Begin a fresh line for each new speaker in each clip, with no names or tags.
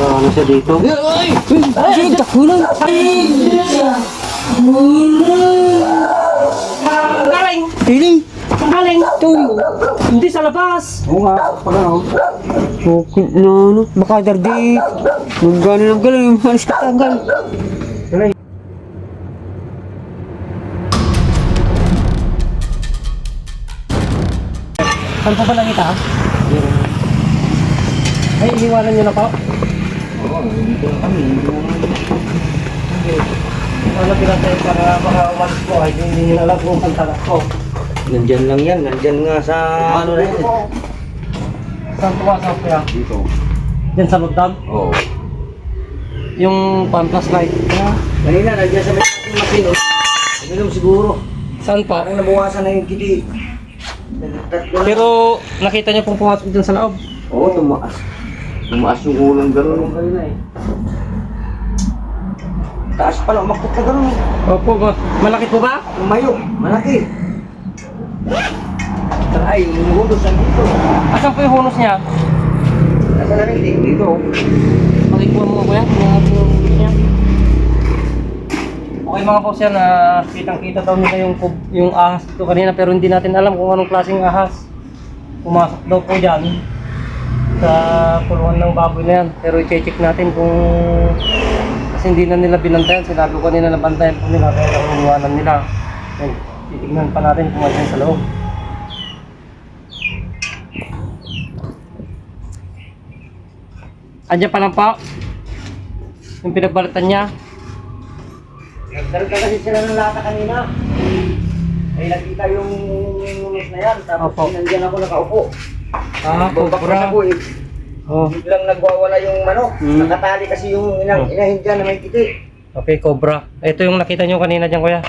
Na siya dito.
Ay! Ay! Kakulang!
Galing!
Piling!
Galing!
Ito!
Hindi sa labas!
Oo nga, pala ako.
Okay na ano. Baka dardi. Magano ng galing. Halos katagal.
Saan po ba nakita? Ay, iniwanan niyo na po.
Dito na kami. Dito na kami.
Ano pinatay para baka umalis po ay hindi niyo alam kung ang tagas ko.
Nandyan lang yan. Nandyan nga sa ano na yan.
Saan po sa kaya?
Dito.
Diyan sa loob
Oo.
Yung pan-plus light.
Kanina, nandyan sa may ating makino. Uminom siguro.
Saan pa?
Parang nabawasan na yung na.
Pero nakita niyo pong pumasok dyan sa loob.
Oo, tumaas. Tumaas yung ulong gano'n.
eh.
Taas pala, umakot na gano'n.
Opo, ma- malaki po ba?
Lumayo, malaki. Ay, lumulos na dito.
Asan po yung hunos niya?
Nasa na rin dito.
Pakikuha mo ko yan. Yung yung niya. Okay mga boss yan, na kitang-kita daw nila yung, yung ahas dito kanina pero hindi natin alam kung anong klaseng ahas. Pumasok daw po dyan sa puluhan ng baboy na yan. Pero i-check natin kung kasi hindi na nila binantayan. Sinabi ko kanina na bantayan po nila kaya lang iniwanan nila. Yan, titignan pa natin kung ano sa loob. Andiyan pa lang po. Yung pinagbalatan niya.
Nagdarga kasi sila ng lata kanina. Ay nakita yung lunos na yan. Tapos
Opo.
nandiyan ako nakaupo.
Ah,
Babakras ako eh.
Oh.
Biglang nagwawala yung manok.
Hmm.
Nakatali kasi yung inang,
Oh.
inahin dyan na may kiti.
Okay, cobra. Ito yung nakita nyo kanina dyan, kuya.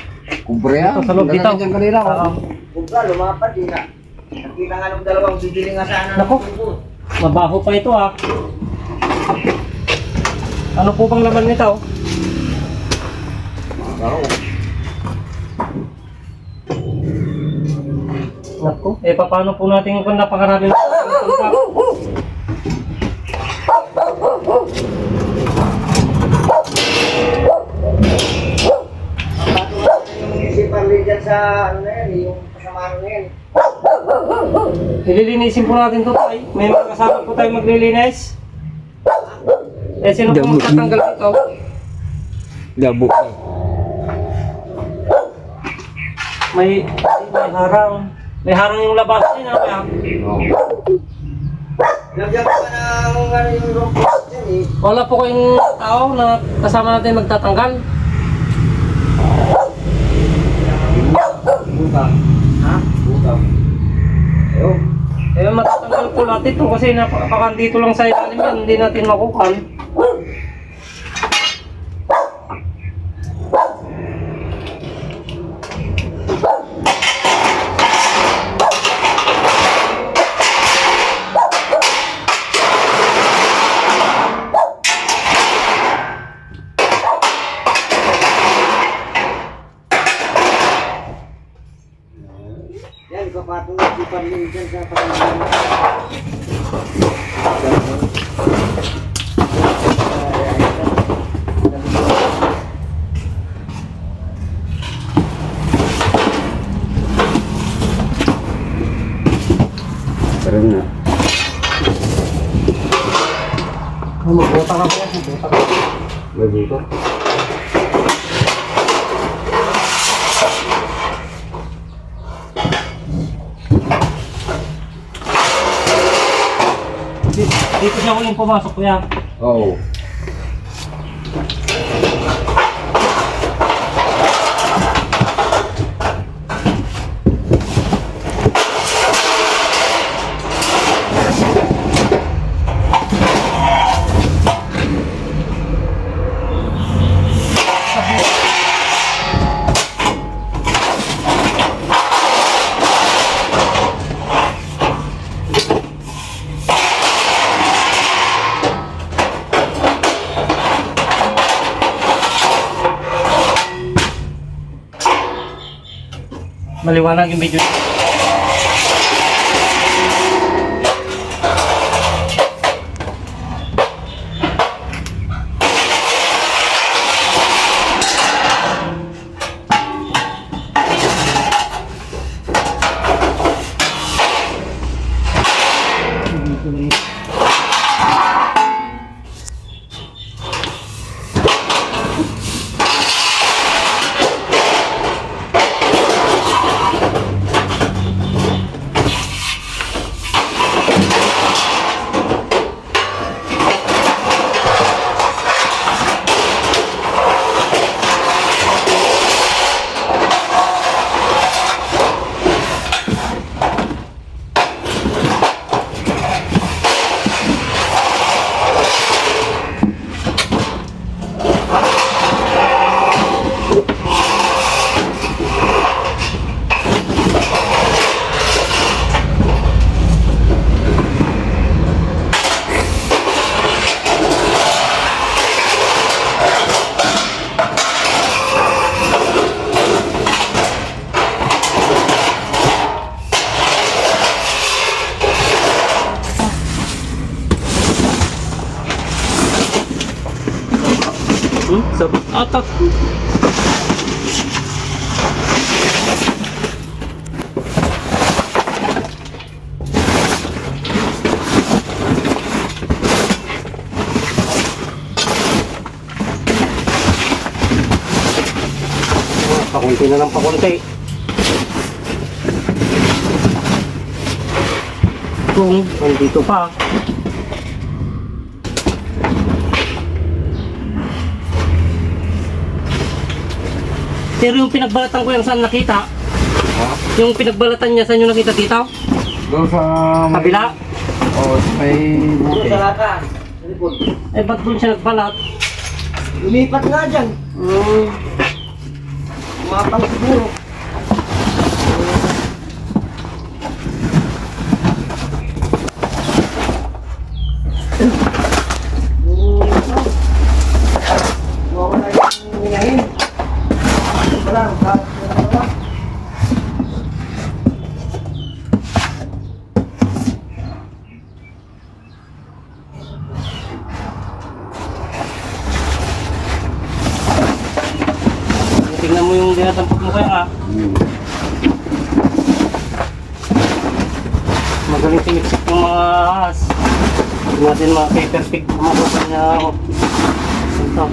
Kubre
Ito sa loob dito.
kanina.
Oo.
Kubra, lumapad din na. Nakita nga nung dalawang bibili nga sana.
Nako. Mabaho pa ito, ah. Ano po bang laman nito?
Oo.
Nako. Eh, paano po natin kung napakarami na
isipan rin dyan sa ano na yan, yung kasamaan na yan.
Nililinisin po natin to, tay. May mga kasama po tayo maglilinis. Eh, sino po
Damo.
magtatanggal dito?
Dabo.
May, may harang. May harang yung labas din, ah, kuya.
Lagyan pa ng ano yung rumput dyan eh.
Wala po kayong tao na kasama natin magtatanggal.
Butang. Ha? Butang. Ayun.
Eh, matatanggal po natin ito kasi napakakan dito lang sa ilalim yan, hindi natin makukan.
Yan, ipapatong yung isipan rin dyan sa pagkakas.
Parang na.
Oh, magbuta ka po, magbuta ka.
May buto.
Dito, dito siya ko yung pumasok kuya.
Oo.
Maliwanag yung video. Hmm? Atak. Pakunti na lang pakunti. Kung nandito pa. Pero yung pinagbalatan ko yan saan nakita? Yung pinagbalatan niya saan yung nakita dito?
Doon sa
Kabila?
Oh, may
sa lakan. Sa likod.
Eh ba't doon siya nagbalat?
Lumipat nga dyan.
Hmm.
Umapang siguro.
Tingnan mo yung dinatampot mo kaya ah. Magaling tiniksik yung mga ahas. Hindi natin mga paper pig kumakuha niya ako. Ito.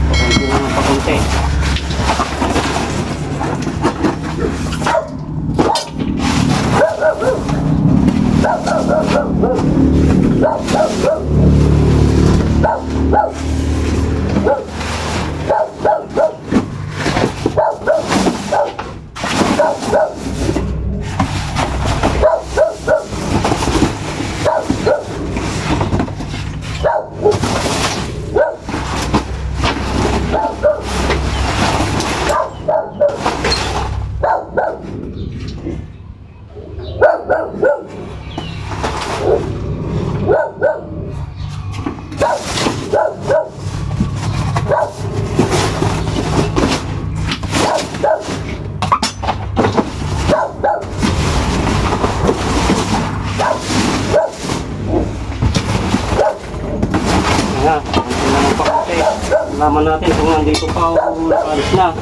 Pakunti na ng pakunti. Nga, pakunti na ng pakunti. Malaman natin kung nandito pa o alis na.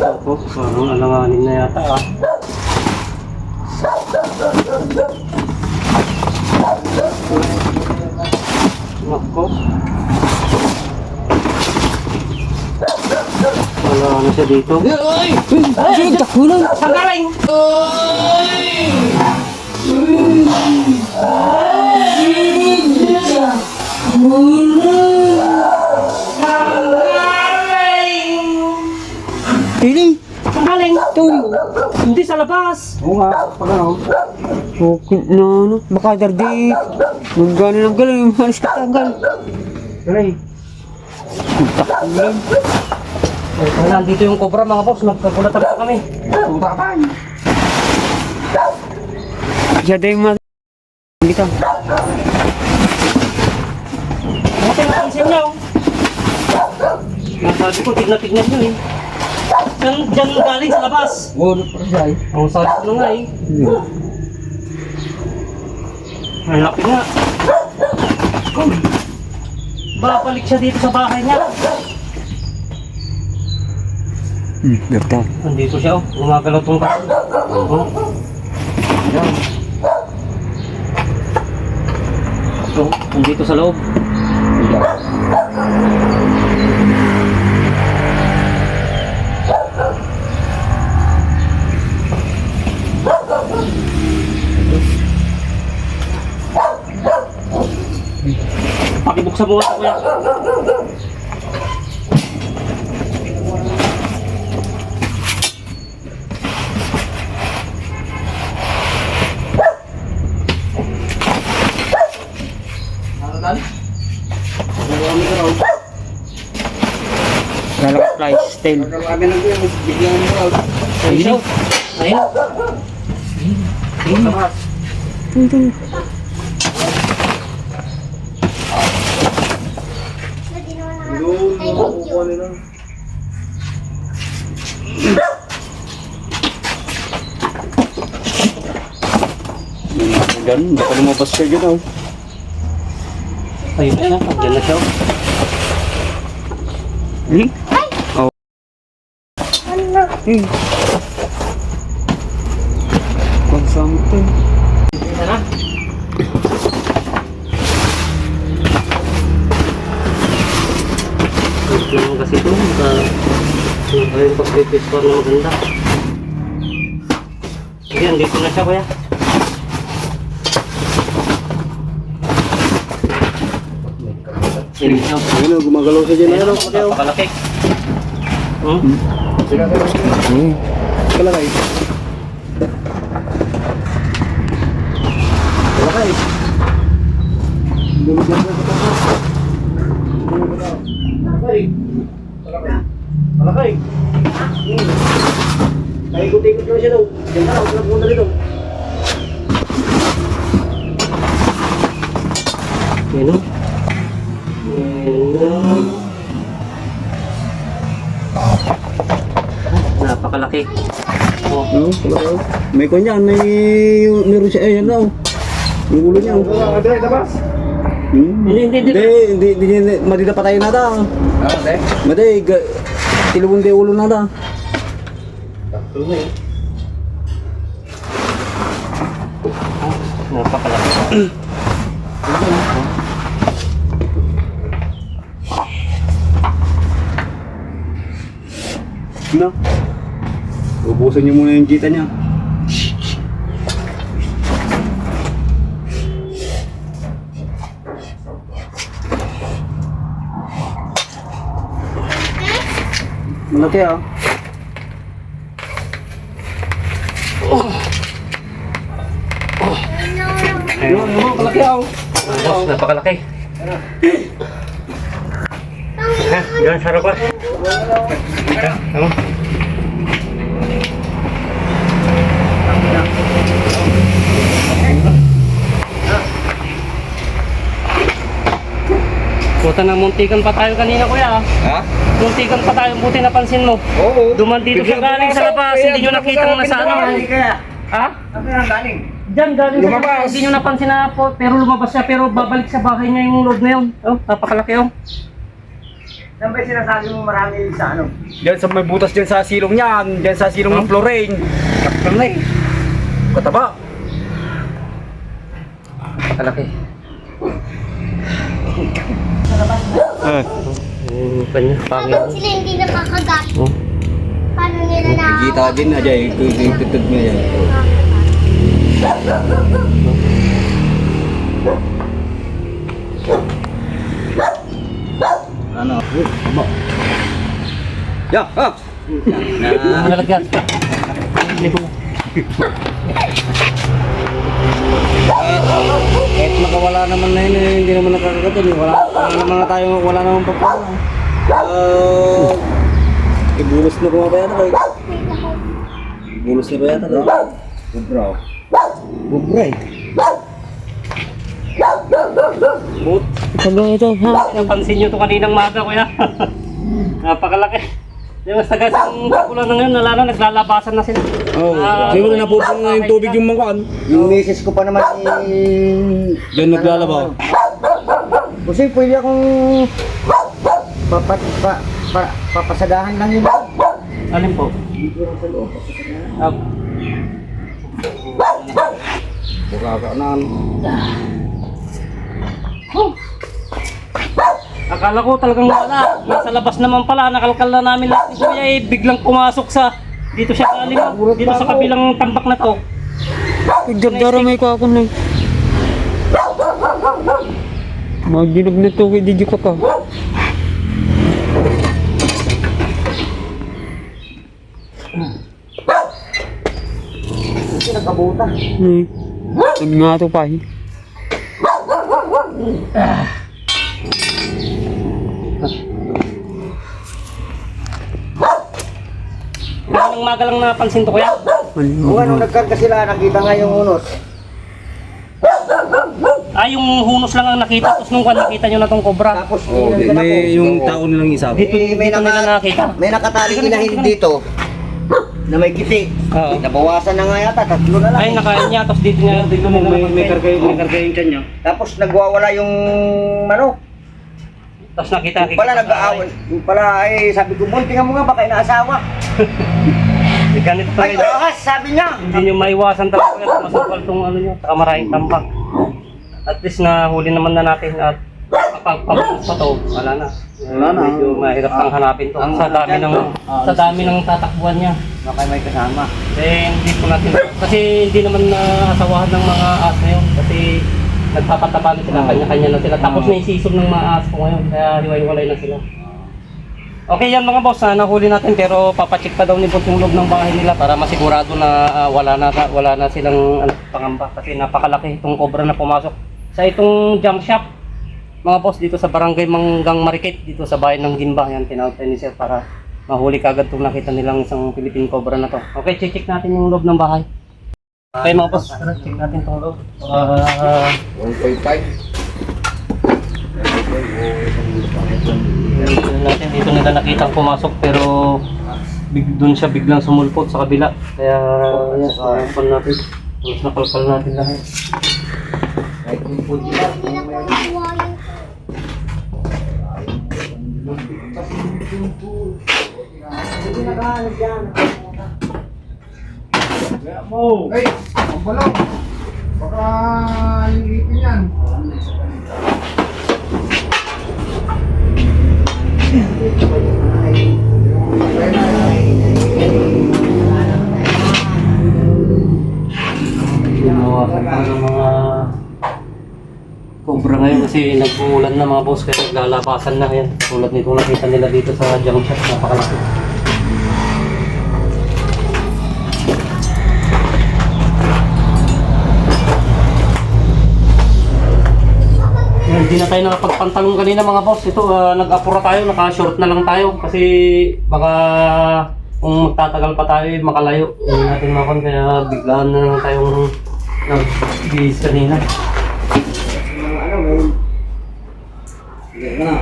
Ako, parang alanganin na yata ah. Nako. Na siya dito.
Ay! Ay! Takulan!
Saan galing?
Tili!
Saan galing?
Tuli!
Hindi sa labas.
Oo nga, pag ano. Okay na ano. Baka dardi. Magano ng galing. Malis ka tanggal.
Galing.
Takulan.
Oh, nandito yung cobra mga boss. Nagkagulatan pa kami.
Utapan! Siya din mag... Dito.
Buti napansin niyo. Nasabi ko, tignan-tignan nyo eh. Diyan, diyan galing sa labas.
Oo, para siya eh.
Ang sabi ko na nga eh. Ang laki nga. Babalik siya dito sa bahay niya.
Hmm, ganda.
Nandito siya, oh. Gumagalaw tong kaso. Oh. Yan. So, nandito sa loob. Pakibuksan mo nga ako yan.
10.
Kami lang yun, bigyan mo out.
Ayun. Ayun. Ayun.
Ayun. Ayun. Ganun, baka lumabas siya gano'n.
Ayun siya, andyan na siya.
Hmm? Oh. Hmm. Kung something.
Isa na. Ito kasi ito. Baka ayun pag-repeat ko na maganda. Ayan, dito na siya kuya.
Oh, gumagalaw siya dyan. Ayun oh, Mateo.
Napakalaki. Hmm?
Hmm.
Kalakay. Kalakay. May kanya, may meron siya. Ayan na oh. Yung ulo niya. oh. Hmm.
Hindi, hindi, hindi.
Hindi, hindi, hindi, madida pa tayo nada. Ah, okay. Madi, ga- tilawang de ulo nada.
Napakalaki.
No? Ubusan niyo muna yung kita niya. Malaki ah. Yun, yun, malaki ah.
Boss, napakalaki. Ha, yan sa rabas. Ha, ano? Puta na muntikan pa tayo kanina kuya. ah.
Ha?
Muntikan pa tayo, buti napansin mo.
Oo.
Duman dito siya galing sa labas, hindi nyo nakita na sa ano. Ha?
ano yan galing?
Diyan galing sa
Lumabas.
labas. Hindi nyo napansin na po, pero lumabas siya, pero babalik sa bahay niya yung loob na yun. Oh, napakalaki oh.
Saan ba yung sinasabi mo marami sa ano? Diyan sa may butas diyan sa silong niyan, diyan sa silong ng. Kaptan na eh. Kataba.
Napakalaki.
Eh.
Yung kanya, pangit.
Bakit sila hindi nakakagat?
Oh.
Paano nila na...
Kita din na diyan, tututut mo yan. Ano? Ya, ha.
Nalagyan. Libo.
Kahit makawala naman na yun, eh, hindi naman nakakagatin. eh. Wala, wala naman na tayo, wala naman pagpapala. Uh, ibulos na kumabaya na kayo. Ibulos na ba yata kayo? Bubra. Bubra eh. But,
Ito ito, ha?
Napansin nyo ito kaninang maga, kuya. Napakalaki. Yung mas taga isang kulang na ngayon, nalala, naglalabasan na sila.
oh,
Ah,
siguro napupunta na yung tubig yung mangkuan.
Yung misis ko pa naman eh...
Diyan naglalabaw.
Kasi pwede akong papat, pa, pa, papasadahan lang yun.
Alin po? Ah,
Bukakanan.
Akala ko talagang wala. Nasa labas naman pala, nakalkal na namin lahat ni Kuya eh, biglang pumasok sa dito siya oh. dito sa kabilang tambak na to.
Dardara may ko ako na. Maginog na to, hindi ka pa.
Nakabuta.
Hmm. Sabi nga ito pa, eh.
Maaga lang napansin to kuya.
Kung ano nagkarga sila, nakita nga yung unos.
Ah, yung hunos lang ang nakita, tapos nung kwan nakita nyo na tong cobra.
Tapos
Oh,
inandan
may yung tao nilang isa.
Dito,
may
dito nila
naka-
nakita.
May nakataling inahin dito na may giti.
Oo.
Nabawasan na nga yata, tatlo na lang.
Ay, nakain niya, tapos dito niya, dito nila
May, may karga yung may karga yung tiyan niya.
Tapos nagwawala yung ano,
Tapos nakita,
yung pala nag-aawan. Yung pala ay sabi ko, buntingan mo nga baka inaasawa.
Eh, Ganito
Ay,
talaga.
ahas, sabi niya.
Hindi nyo maiwasan talaga kaya masukal tong ano nyo, saka maraming tambak. At least na huli naman na natin at pagpapos pa to, wala na.
Wala na.
Medyo mahirap pang hanapin to.
Ang-
Sa dami ng sa dami ng tatakbuhan niya.
Baka may kasama.
Eh, hindi po natin, kasi hindi naman naasawahan ng mga aas na yun. Kasi nagpapataba na sila, kanya-kanya na sila. Tapos may season ng mga aas po ngayon, kaya hiwa-hiwalay na sila. Okay yan mga boss, ah, nahuli natin pero papacheck pa daw ni Boss yung loob ng bahay nila para masigurado na ah, wala na wala na silang ano, pangamba kasi napakalaki itong cobra na pumasok sa itong jump shop. Mga boss dito sa barangay Manggang Marikit dito sa bayan ng Gimba yan tinawag ni Sir para mahuli kagad itong nakita nilang isang Philippine cobra na to. Okay, check, check natin yung loob ng bahay. Okay mga boss, check natin itong loob. Ah,
1.5.
Natin dito nila nakita pumasok pero big doon siya biglang sumulpot sa kabila. Kaya yan, natin. Mas nakalkal natin lahat.
Kahit yung food nila,
Hindi na po nakuha yun.
Ay, ang balong. Baka yung ipin yan.
Ginawasan pa ng mga cobra ngayon kasi nag-uulan na mga boss kaya naglalabasan na yan. Tulad nito nakita nila dito sa shot, napakalaki. Hindi na tayo nakapagpantalong kanina mga boss. Ito, ah, nag-apura tayo, naka-short na lang tayo kasi baka kung magtatagal pa tayo, eh, makalayo. Hindi natin makon kaya biglaan na lang tayong nag-bihis kanina.
ano.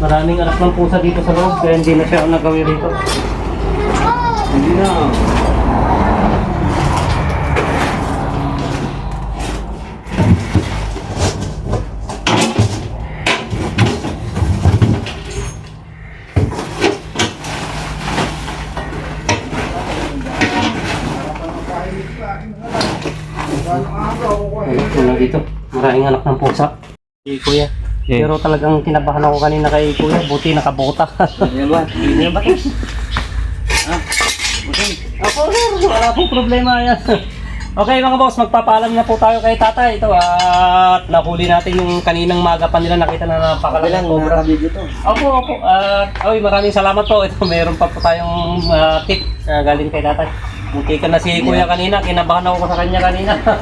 Maraming anak ng pusa dito sa loob kaya hindi na siya nagawin rito.
Hindi na
dito. Maraming anak ng pusa. Si Kuya. Pero talagang kinabahan ako kanina kay Kuya. Buti nakabota.
Yan ba?
Yan ba? Ah, Ako, sir. Wala pong problema yan. Okay mga boss, magpapaalam na po tayo kay tatay. Ito at nahuli natin yung kaninang maga pa nila nakita na napakalaki
Kabilang,
ng cobra.
nakabidyo to.
Opo, opo. At oy, maraming salamat po. Ito, meron pa po tayong ah, tip na galing kay tatay. Buti ka na si Kuya kanina. Kinabahan ako sa kanya kanina.
Ka.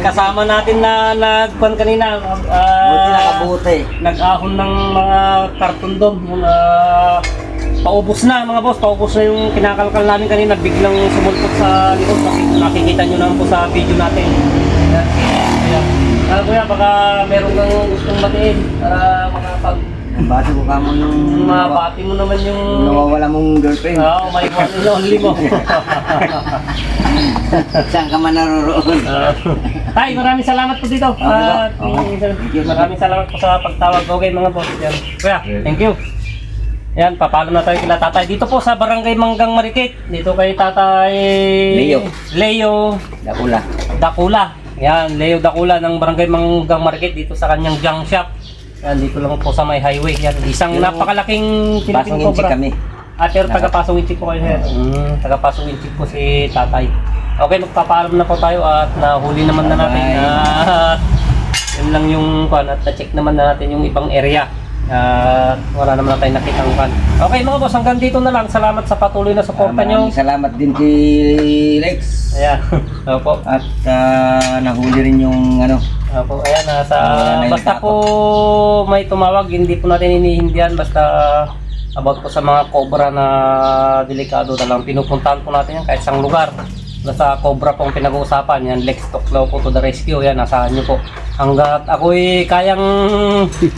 Kasama natin na nagkuhan kanina. ah,
Buti nakabuti.
nag-ahon ng mga karton doon. Ah, paubos na mga boss, paubos na yung kinakalkal namin kanina. Biglang sumulpot sa likod. Nakik- Nakikita nyo naman po sa video natin. Ayan. Ayan. Ah, kuya, baka meron kang gustong batiin para makapag
Bati ko kamo nung
mabati mo naman yung
nawawala mong girlfriend.
Ah, oh, my one and only mo.
Saan ka man naroroon?
Ah, Tay, maraming salamat po dito. At
Okay.
maraming salamat po sa pagtawag. Okay mga boss. Yan. Kuya, thank you. Yan, papalo na tayo kila tatay. Dito po sa Barangay Manggang Marikit. Dito kay tatay...
Leo.
Leo
Dakula.
Dakula. Yan, Leo Dakula ng Barangay Manggang Marikit dito sa kanyang junk shop. Yan, dito lang po sa may highway. Yan, isang
Yung
napakalaking Philippine
Pasong inchi
Cobra.
kami.
Ah, pero taga-pasong inchik po kayo, sir. Mm, taga-pasong inchik po si tatay. Okay, magpapaalam na po tayo at nahuli naman na natin.
Bye.
At yun lang yung kwan at na-check naman na natin yung ibang area. At wala naman na tayo nakitang kwan. Okay mga boss, hanggang dito na lang. Salamat sa patuloy na suporta nyo.
Maraming salamat din si Lex.
Ayan. Opo.
At ah, nahuli rin yung ano.
Opo, ayan,
na yung
basta po may tumawag, hindi po natin inihindihan, basta about po sa mga cobra na delikado na lang, pinupuntahan po natin yan kahit isang lugar. Nasa cobra pong pinag-uusapan, yan, Lex Toklaw po to the rescue, yan, nasaan nyo po. Hanggat ako'y kayang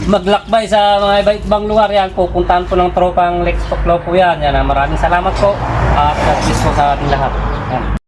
maglakbay sa mga iba ibang lugar yan, pupuntahan po ng tropang Lex Toklaw po yan. yan maraming salamat po at God bless po sa ating lahat. Yan.